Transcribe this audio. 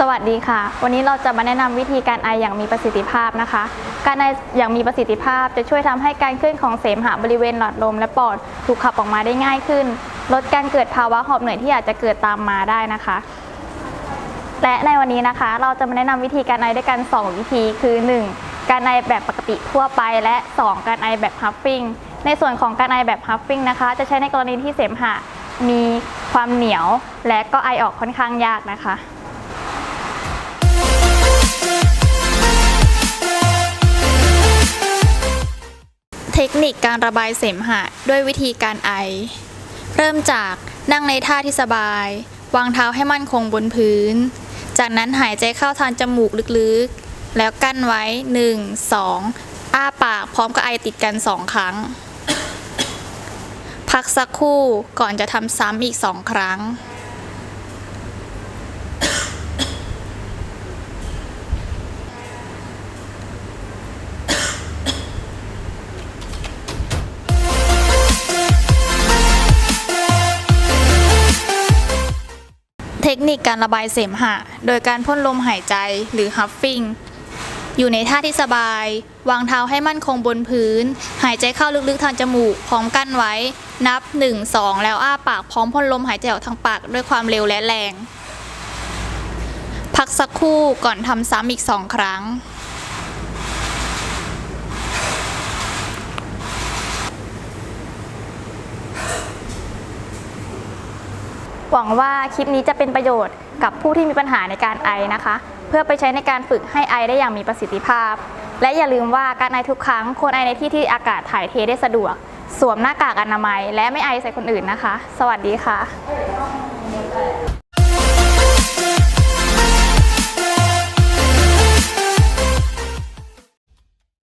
สวัสดีค่ะ วันนี้เราจะมาแนะนำวิธีการไออย่างมีประสิทธิภาพนะคะ การไออย่างมีประสิทธิภาพจะช่วยทำให้การเคลื่อนของเสมหะบริเวณหลอดลมและปอดถูกขับออกมาได้ง่ายขึ้น ลดการเกิดภาวะหอบเหนื่อยที่อาจจะเกิดตามมาได้นะคะ และในวันนี้นะคะ เราจะมาแนะนำวิธีการไอด้วยกัน 2 วิธีคือ 1. การไอแบบปกติทั่วไป และ 2. การไอแบบฮัฟฟิ้งในส่วนของการไอแบบฮัฟฟิ้งนะคะ จะใช้ในกรณีที่เสมหะมีความเหนียว และก็ไอออกค่อนข้างยากนะคะ คนิคการระบายเสมหะด้วยวิธีการไอ เริ่มจากนั่งในท่าที่สบาย วางเท้าให้มั่นคงบนพื้น จากนั้นหายใจเข้าทางจมูกลึกๆ แล้วกั้นไว้ 1 2 อ้าปากพร้อมกับไอติดกัน 2 ครั้ง พักสักครู่ก่อนจะทำซ้ำอีก 2 ครั้ง เทคนิคการระบายเสมหะ โดยการพ่นลมหายใจหรือฮัฟฟิงอยู่ในท่าที่สบาย วางเท้าให้มั่นคงบนพื้น หายใจเข้าลึกๆทางจมูก พร้อมกั้นไว้ นับ 1 2 แล้วอ้าปากพร้อมพ่นลมหายใจออกทางปากด้วยความเร็วและแรง พักสักครู่ก่อนทำซ้ำอีก2ครั้ง หวังว่าคลิปนี้จะเป็นประโยชน์กับผู้ที่มีปัญหาในการไอนะคะ เพื่อไปใช้ในการฝึกให้ไอได้อย่างมีประสิทธิภาพ และอย่าลืมว่าการไอทุกครั้งควรไอในที่ที่อากาศถ่ายเทได้สะดวก สวมหน้ากากอนามัย และไม่ไอใส่คนอื่นนะคะ สวัสดีค่ะ